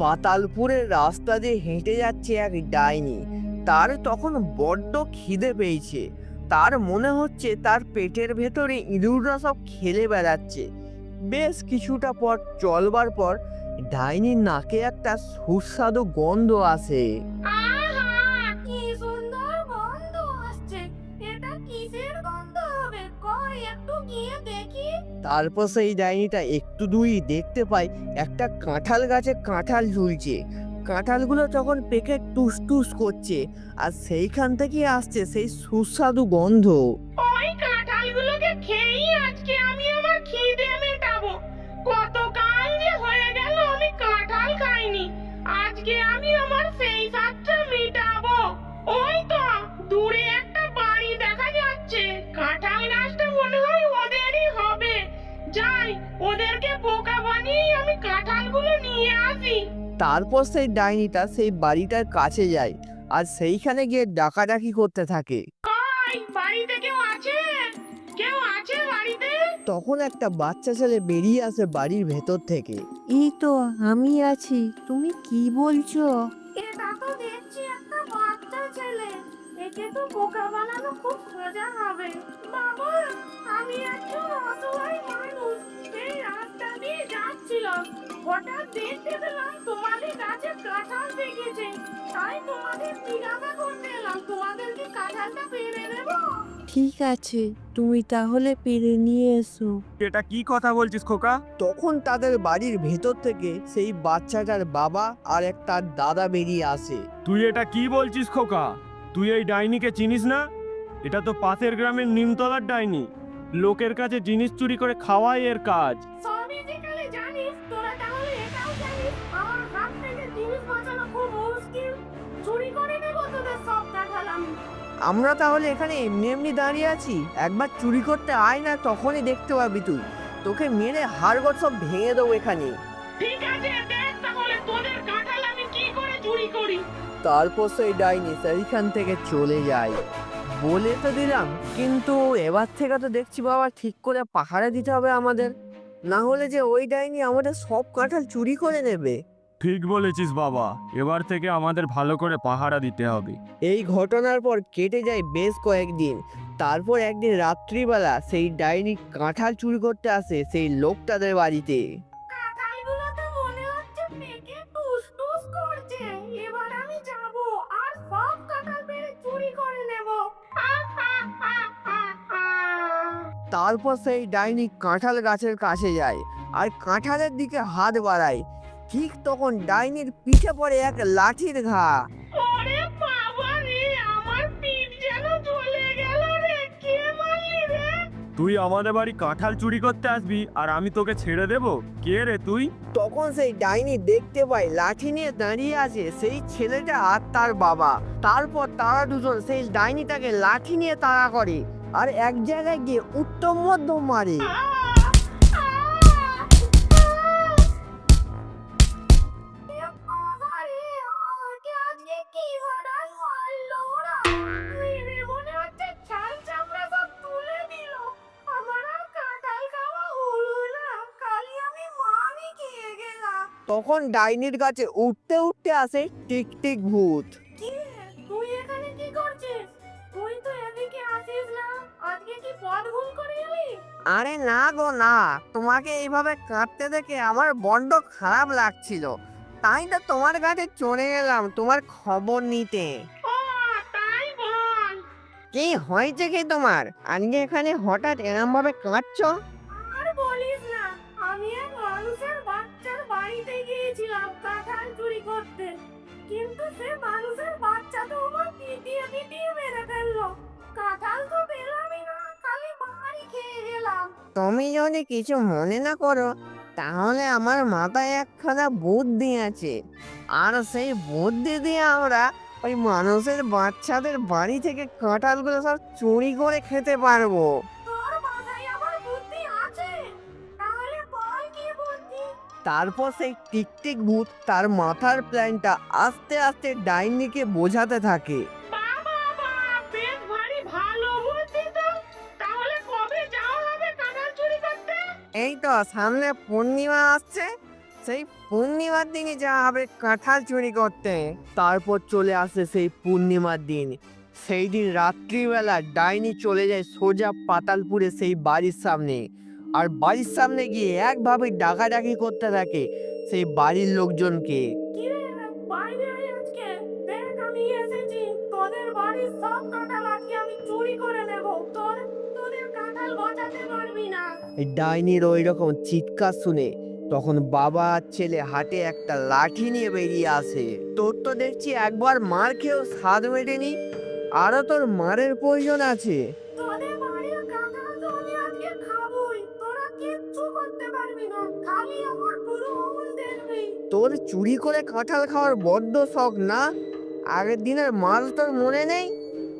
পাতালপুরের রাস্তা দিয়ে হেঁটে যাচ্ছে এক ডাইনি। তার তখন বড্ড খিদে পেয়েছে। তার মনে হচ্ছে তার পেটের ভেতরে ইঁদুররা সব খেলে বেড়াচ্ছে। বেশ কিছুটা পর, চলবার পর, ডাইনির নাকে একটা সুস্বাদু গন্ধ আসে। তারপর সেই ডাইনিটা একটু দূরই দেখতে পায় একটা কাঁঠাল গাছে কাঁঠাল ঝুলছে। কাঁঠালগুলো তখন পেকে টুস টুস করছে আর সেইখান থেকে আসছে সেই সুস্বাদু গন্ধ। ওই কাঁঠালগুলোকে খেয়েই আজকে আমি আমার খিদে তারপর সেই ডাইনিটা সেই বাড়িটার কাছে যায় আর সেইখানে গিয়ে ডাকাডাকি করতে থাকে। তখন একটা বাচ্চা ছেলে বেরিয়ে আসে বাড়ির ভেতর থেকে। এই তো আমি আছি। তুমি কি বলছো? এটা তো দেখছি একটা বাচ্চা ছেলে। একে তো বোকা বানানো খুব সোজা হবে। বাবা আমি একজন অসহায় মানুষ। এই রাস্তা দিয়ে যাচ্ছিলাম। হঠাৎ দেখতে পেলাম পেকেছে তাই তোমাদের জিজ্ঞাসা করতে এলাম তোমাদেরকে কাঁঠালটা পেরে দেবো? ঠিক আছে তুমি তাহলে পেরে নিয়ে এসো। এটা কি কথা বলছিস খোকা? তখন তাদের বাড়ির ভেতর থেকে সেই বাচ্চাটার বাবা আর এক তার দাদা বেরিয়ে আসে। তুই এটা কি বলছিস খোকা? তুই এই ডাইনিকে চিনিস না? এটা তো পাশের গ্রামের নিমতলার ডাইনি। লোকের কাছে জিনিস চুরি করে খাওয়াই এর কাজ। আমরা তাহলে এখানে এমনি এমনি দাঁড়িয়ে আছি। একবার চুরি করতে আয় না তখনই দেখতে পাবি তুই। তোকে মেরে হাড়গড় সব ভেঙে দেবো এখানে। ঠিক আছে দেখ তাহলে তোদের কাঁঠাল আমি কি করে চুরি করি? তারপর সেই ডাইনি সেইখান থেকে চলে যায়। বলে তো দিলাম কিন্তু এবার থেকে তো দেখছি বাবা ঠিক করে পাহারা দিতে হবে আমাদের। না হলে যে ওই ডাইনি আমাদের সব কাঁঠাল চুরি করে নেবে। ঠিক বলেছিস বাবা। এবার থেকে আমাদের ভালো করে পাহারা দিতে হবে। এই ঘটনার পর কেটে যায় বেশ কয়েকদিন। তারপর একদিন রাত্রিবেলা সেই ডাইনি কাঁঠাল চুরি করতে আসে সেই লোকটাদের বাড়িতে। কাঁঠালগুলো তো মনে হচ্ছে পেকে টুস টুস করছে। এবার আমি যাব আর সব কাঁঠাল পেরে চুরি করে নেব। তারপর সেই ডাইনি কাঁঠাল গাছের কাছে যায় আর কাঁঠালের দিকে হাত বাড়ায়। ঠিক তখন ডাইনির পিঠে পড়ে এক লাঠির ঘা। ওরে বাবা রে আমার পিঠ যেন জ্বলে গেল রে কে মারলি রে? তুই আমাদের বাড়ি কাঁঠাল চুরি করতে আসবি আর আমি তোকে ছেড়ে দেব। কে রে তুই? তখন সেই ডাইনি দেখতে পায় লাঠি নিয়ে দাঁড়িয়ে আছে সেই ছেলেটা আর তার বাবা। তারপর তারা দুজন সেই ডাইনিটাকে লাঠি নিয়ে তাড়া করে আর এক জায়গায় গিয়ে উত্তম মধ্যম মারে। তখন ডাইনির কাছে উঠতে উঠতে আসে টিকটিক ভূত। তুই এখানে কি করছিস? তুই তো এদিকে আসিস না। আজকে কি পথ ভুল করে এলি? আরে না গো না। তোমাকে এইভাবে কাঁদতে দেখে আমার বড্ড খারাপ লাগছিল। তাই না তোমার কাছে চলে গেলাম তোমার খবর নিতে। ও তাই বল। কি হয়েছে কি তোমার? আজকে এখানে হঠাৎ এরম ভাবে কাঁদছো? কিন্তু সে মানুষের বাচ্চা তো আমার পিটিয়ে পিটিয়ে মেরে ফেলল। কাঁঠাল তো পেলামই না, খালি বাড়ি খেয়ে গেলাম। তুমি যদি কিছু মনে না করো, তাহলে আমার মাথায় একখানা বুদ্ধি আছে। আর সেই বুদ্ধি দিয়ে আমরা ওই মানুষের বাচ্চাদের বাড়ি থেকে কাঁঠালগুলো সব চুরি করে খেতে পারব। তারপর সেই টিকটিক ভূত তার মাথার প্ল্যানটা আস্তে আস্তে ডাইনিকে বোঝাতে থাকে। যাওয়া এই তো সামনে পূর্ণিমা আসছে। সেই পূর্ণিমার দিনে যা হবে কাঁঠাল চুরি করতে। তারপর চলে আসে সেই পূর্ণিমার দিন। সেই দিন রাত্রিবেলা ডাইনি চলে যায় সোজা পাতালপুরে সেই বাড়ির সামনে। আর বাড়ির সামনে গিয়ে একভাবে ডাকাডাকি করতে থাকে সেই বাড়ির লোকজনকে। ডাইনির ওই রকম চিৎকার শুনে তখন বাবা আর ছেলে হাটে একটা লাঠি নিয়ে বেরিয়ে আসে। তোর তো দেখছি একবার মার খেয়েও স্বাদ মেটেনি আরও তোর মারের প্রয়োজন আছে। তোর চুরি করে কাঁঠাল খাওয়ার বড্ড শখ না? আগের দিনের মাল তোর মনে নেই?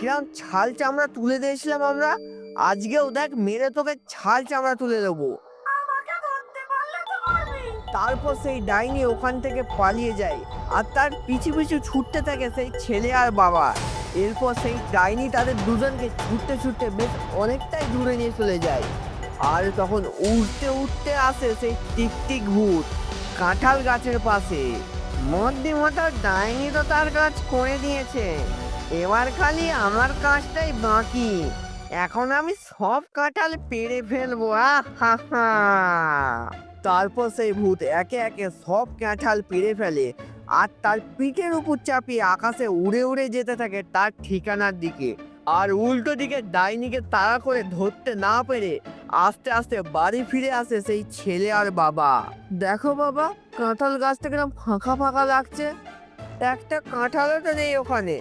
কিরম ছাল চামড়া তুলে দিয়েছিলাম আমরা? আজকেও দেখ মেরে তোকে ছাল চামড়া তুলে দেবো। তারপর সেই ডাইনি ওখান থেকে পালিয়ে যায়। আর তার পিছু পিছু ছুটতে থাকে সেই ছেলে আর বাবা। এরপর সেই ডাইনি তাদের দুজনকে ছুটতে ছুটতে বেশ অনেকটাই দূরে নিয়ে চলে যায়। আর তখন উঠতে উঠতে আসে সেই টিকটিক ভূত। কাঁঠাল গাছের পাশে। মধ্যে মতো ডাইনি তো তার কাজ করে দিয়েছে। এবার খালি আমার কাজটাই বাকি। এখন আমি সব কাঁঠাল পেরে ফেলব আহ হা হা তারপর সেই ভূত একে একে সব কাঁঠাল পেরে ফেলে আর তার পিঠের উপর চাপিয়ে আকাশে উড়ে উড়ে যেতে থাকে তার ঠিকানার দিকে। আর উল্টো দিকে ডাইনিকে তাড়া করে ধরতে না পেরে আস্তে আস্তে বাড়ি ফিরে আসে সেই ছেলে আর বাবা। দেখো বাবা কাঁঠাল গাছটা কিরম ফাঁকা ফাঁকা লাগছে। একটা কাঁঠালও তো নেই ওখানে।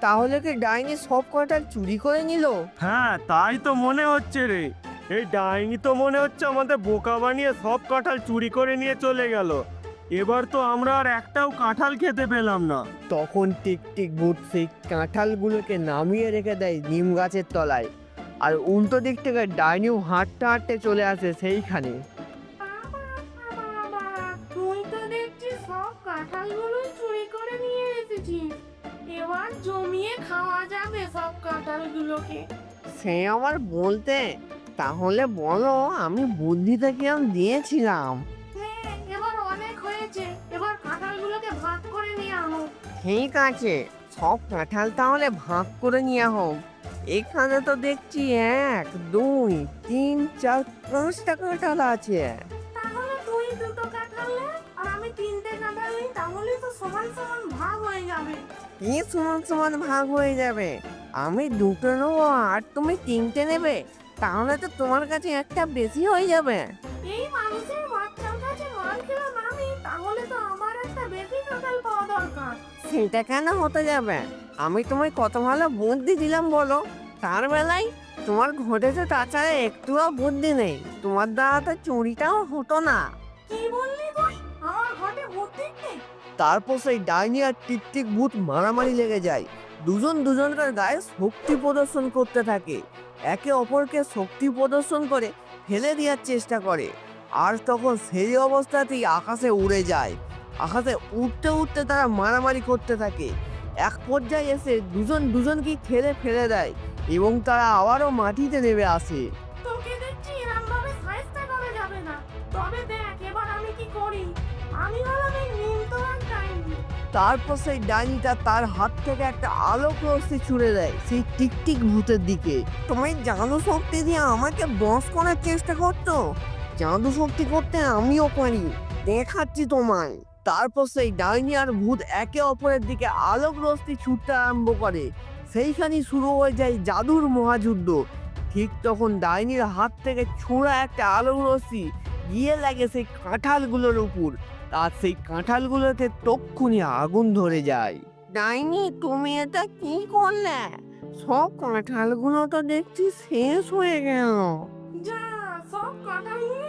তাহলে কি ডাইনি সব কাঁঠাল চুরি করে নিল? হ্যাঁ তাই তো মনে হচ্ছে রে। এই ডাইনি তো মনে হচ্ছে আমাদের বোকা বানিয়ে সব কাঁঠাল চুরি করে নিয়ে চলে গেল। এবার তো আমরা আর একটাও কাঁঠাল খেতে পেলাম না। তখন টিকটিক ভূত সেই কাঁঠালগুলোকে নামিয়ে রেখে দেয় নিম গাছের তলায়। আর উল্টো দিক থেকে ডাইনিও হাঁটতে হাঁটতে চলে আসে সেইখানে। তুই তো দেখছি সব কাঁঠালগুলোই চুরি করে নিয়ে এসেছিস। এবার জমিয়ে খাওয়া যাবে সব কাঁঠালগুলোকে। সে আমার বলতে তাহলে বলো আমি বুদ্ধিটা কিরম দিয়েছিলাম? হ্যাঁ এবার অনেক হয়েছে। এবার কাঁঠালগুলোকে ভাগ করে নিয়ে আনো। ঠিক আছে সব কাঁঠাল তাহলে ভাগ করে নিয়ে হোক। এখানে তো দেখছি এক দুই তিন চার পাঁচটা কাঁঠাল আছে। তাহলে তুই দুটো কাঁঠাল নে আর আমি তিনটে কাঁঠাল নিই তাহলে তো সমান সমান ভাগ হয়ে যাবে। কি সমান সমান ভাগ হয়ে যাবে? আমি দুটো নেব আর তুমি তিনটে নেবে তাহলে তো তোমার কাছে একটা বেশি হয়ে যাবে। এই মানুষের বাচ্চার কাছে মার খেলাম আমি তাহলে তো আমার একটা বেশি কাঁঠাল পাওয়া দরকার। সেটা কেন হতে যাবে? আমি তোমায় কত ভালো বুদ্ধি দিলাম বলো। তার বেলায় তোমার ঘটেছে তাছাড়া একটুও বুদ্ধি নেই। তোমার দ্বারা তো চুরিটাও হতো না। কি বললি তুই? আমার ঘটে বুদ্ধি নেই? তারপর সেই ডাইনি আর টিকটিক ভূত মারামারি লেগে যায়। দুজন দুজনকার গায়ে শক্তি প্রদর্শন করতে থাকে। একে অপরকে শক্তি প্রদর্শন করে ফেলে দেওয়ার চেষ্টা করে। আর তখন সেই অবস্থাতেই আকাশে উড়ে যায়। আকাশে উঠতে উঠতে তারা মারামারি করতে থাকে। এক পর্যায়ে এসে দুজন দুজনকে ঠেলে ফেলে দেয় এবং তারা আবারও মাটিতে নেমে আসে। তোকে দেখছি এরম সাইজটা করা যাবে না। তবে দেখ এবার আমি কি করি? আমি হলাম এই নিমতলার ডাইনি। তারপর সেই ডাইনিটা তার হাত থেকে একটা আলোক রশ্মি ছুড়ে দেয় সেই টিকটিক ভূতের দিকে। তুমি জাদু শক্তি দিয়ে আমাকে বশ করার চেষ্টা করতো জাদু শক্তি করতে আমিও পারি। দেখাচ্ছি তোমায়। তারপর সেই ডাইনি আর ভূত একে অপরের দিকে আলোক রশ্মি ছুটতে আরম্ভ করে। সেইখানেই শুরু হয়ে যায় জাদুর মহাযুদ্ধ। ঠিক তখন ডাইনির হাত থেকে ছোঁড়া একটা আলোক রশ্মি গিয়ে লাগে সেই কাঁঠালগুলোর উপর। আর সেই কাঁঠালগুলোতে তক্ষুনি আগুন ধরে যায়। ডাইনি তুমি এটা কি করলে? সব কাঁঠালগুলো তো দেখছি শেষ হয়ে গেল। যা সব কাঁঠালগুলোই